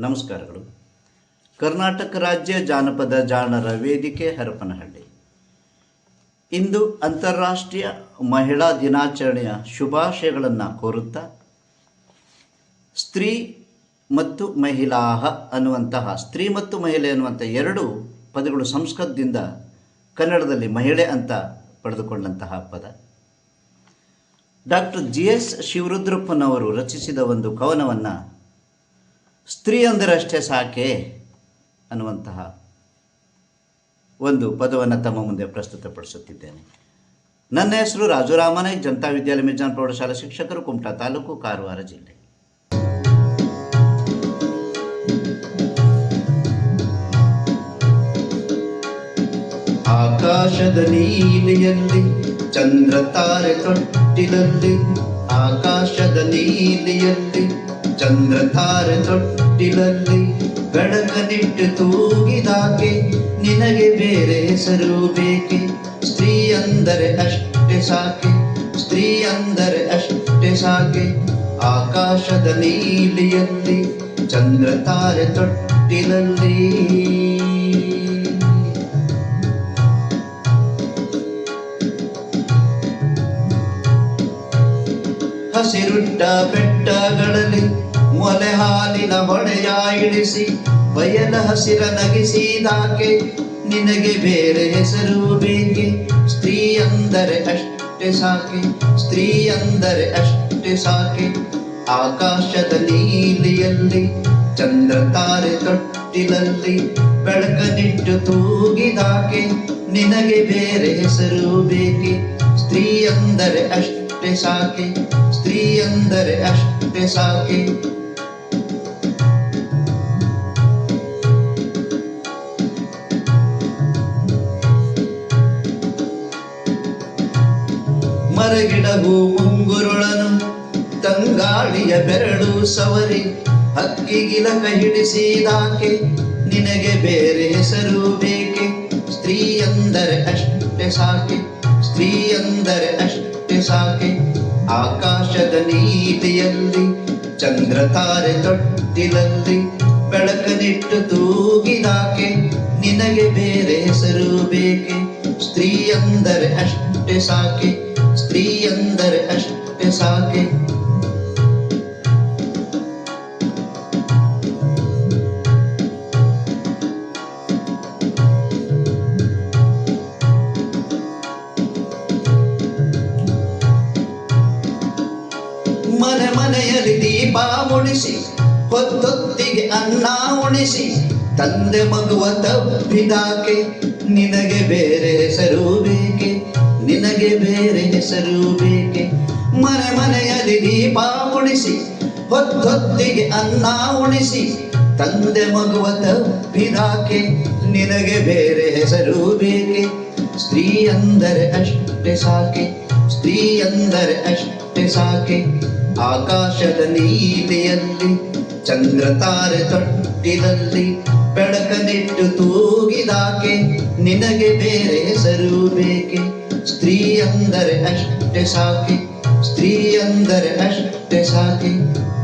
ನಮಸ್ಕಾರಗಳು. ಕರ್ನಾಟಕ ರಾಜ್ಯ ಜಾನಪದ ಜಾಣರ ವೇದಿಕೆ ಹರಪನಹಳ್ಳಿ. ಇಂದು ಅಂತಾರಾಷ್ಟ್ರೀಯ ಮಹಿಳಾ ದಿನಾಚರಣೆಯ ಶುಭಾಶಯಗಳನ್ನು ಕೋರುತ್ತಾ, ಸ್ತ್ರೀ ಮತ್ತು ಮಹಿಳಾಹ ಅನ್ನುವಂತಹ, ಸ್ತ್ರೀ ಮತ್ತು ಮಹಿಳೆ ಅನ್ನುವಂಥ ಎರಡು ಪದಗಳು ಸಂಸ್ಕೃತದಿಂದ ಕನ್ನಡದಲ್ಲಿ ಮಹಿಳೆ ಅಂತ ಪಡೆದುಕೊಂಡಂತಹ ಪದ. ಡಾಕ್ಟರ್ ಜಿ ಎಸ್ ಶಿವರುದ್ರಪ್ಪನವರು ರಚಿಸಿದ ಒಂದು ಕವನವನ್ನು ಸ್ತ್ರೀ ಅಂದರಷ್ಟೇ ಸಾಕೆ ಅನ್ನುವಂತಹ ಒಂದು ಪದವನ್ನು ತಮ್ಮ ಮುಂದೆ ಪ್ರಸ್ತುತಪಡಿಸುತ್ತಿದ್ದೇನೆ. ನನ್ನ ಹೆಸರು ರಾಜುರಾಮನೇ ಜನತಾ ವಿದ್ಯಾಲಯ ಮಿಜಾನ್ ಪ್ರೌಢಶಾಲಾ ಶಿಕ್ಷಕರು, ಕುಮಟಾ ತಾಲೂಕು, ಕಾರವಾರ ಜಿಲ್ಲೆ. ಆಕಾಶದ ನೀಲಿಯಲ್ಲಿ ಚಂದ್ರ ತಾರೆ ತೊಟ್ಟಿಲಲ್ಲಿ, ಆಕಾಶದ ನೀಲಿಯಲ್ಲಿ ಚಂದ್ರ ತಾರೆ ತೊಟ್ಟಿಲಲ್ಲಿ ಬೆಳಕನಿಟ್ಟು ತೂಗಿದಾಕೆ, ನಿನಗೆ ಬೇರೆ ಹೆಸರು ಬೇಕೆ? ಸ್ತ್ರೀ ಅಂದರೆ ಅಷ್ಟೇ ಸಾಕೆ, ಸ್ತ್ರೀ ಅಂದರೆ ಅಷ್ಟೇ ಸಾಕೆ. ಆಕಾಶದ ನೀಲಿಯಲ್ಲಿ ಚಂದ್ರ ತಾರೆ ತೊಟ್ಟಿಲಲ್ಲಿ ಹಸಿರುಟ್ಟ ಬೆಟ್ಟಗಳಲ್ಲಿ ಮೊಲೆ ಹಾಲಿನ ಹೊಡೆಯ ಇಳಿಸಿ, ಬಯಲ ಹಸಿರ ನಗಿಸಿದಾಕೆ, ನಿನಗೆ ಬೇರೆ ಹೆಸರು ಬೇಕೆ? ಸ್ತ್ರೀ ಅಂದರೆ ಅಷ್ಟೇ ಸಾಕೆ, ಸ್ತ್ರೀ ಅಂದರೆ ಅಷ್ಟೇ ಸಾಕೆ. ಆಕಾಶದ ನೀಲಿಯಲ್ಲಿ, ಚಂದ್ರ ತಾರೆ ತೊಟ್ಟಿಲಲ್ಲಿ, ಬೆಳಕನಿಟ್ಟು ತೂಗಿದಾಕೆ, ನಿನಗೆ ಬೇರೆ ಹೆಸರು ಬೇಕೆ? ಸ್ತ್ರೀ ಅಂದರೆ ಅಷ್ಟೇ ಸಾಕೆ, ಸ್ತ್ರೀ ಅಂದರೆ ಅಷ್ಟೇ ಸಾಕೆ. ಮರಗಿಡವು ಮುಂಗುರುಳನು ತಂಗಾಳಿಯ ಬೆರಳು ಸವರಿ ಹಕ್ಕಿಗಿಲಕ ಹಿಡಿಸಿದಾಕೆ, ನಿನಗೆ ಬೇರೆ ಹೆಸರು ಬೇಕೆ? ಸ್ತ್ರೀ ಅಂದರೆ ಅಷ್ಟೆ ಸಾಕೆ, ಸ್ತ್ರೀ ಅಂದರೆ ಅಷ್ಟೆ ಸಾಕೆ. ಆಕಾಶದ ನೀತಿಯಲ್ಲಿ ಚಂದ್ರ ತಾರೆ ತೊಟ್ಟಿಲಲ್ಲಿ ಬೆಳಕನಿಟ್ಟು ತೂಗಿದಾಕೆ, ನಿನಗೆ ಬೇರೆ ಹೆಸರು ಬೇಕೆ? ಸ್ತ್ರೀ ಅಂದರೆ ಅಷ್ಟೆ ಸಾಕೆ. ಸ್ತ್ರೀ ಅಂದರೆ ಅಷ್ಟೇ ಸಾಕೆ. ಮನೆ ಮನೆಯಲ್ಲಿ ದೀಪ ಮುಡಿಸಿ, ಹೊತ್ತೊತ್ತಿಗೆ ಅನ್ನ ಉಣಿಸಿ, ತಂದೆ ಮಗುವ ತಪ್ಪಿದಾಕೆ ನಿನಗೆ ಬೇರೆ ಹೆಸರು ನಿನಗೆ ಬೇರೆ ಹೆಸರು ಬೇಕೆ? ಮನೆ ಮನೆಯಲ್ಲಿ ದೀಪ ಉಣಿಸಿ ಹೊತ್ತೊತ್ತಿಗೆ ಅನ್ನ ಉಣಿಸಿ, ತಂದೆ ಮಗುವ ತಪ್ಪಿದಾಕೆ ನಿನಗೆ ಬೇರೆ ಹೆಸರು ಬೇಕೆ? ಸ್ತ್ರೀ ಅಂದರೆ ಅಷ್ಟೆ ಸಾಕೆ, ಸ್ತ್ರೀ ಅಂದರೆ ಅಷ್ಟೆ ಸಾಕೆ. ಆಕಾಶದ ನೀಲಿಯಲ್ಲಿ ಚಂದ್ರ ತಾರೆ ತೊಟ್ಟಿದಲ್ಲಿ ಬೆಳಕನಿಟ್ಟು ತೂಗಿದಾಕೆ, ನಿನಗೆ ಬೇರೆ ಹೆಸರು ಬೇಕೆ? स्त्री अंदर अष्ट अष्ट्य स्त्री स्त्रियन्दरे अष्ट साखि।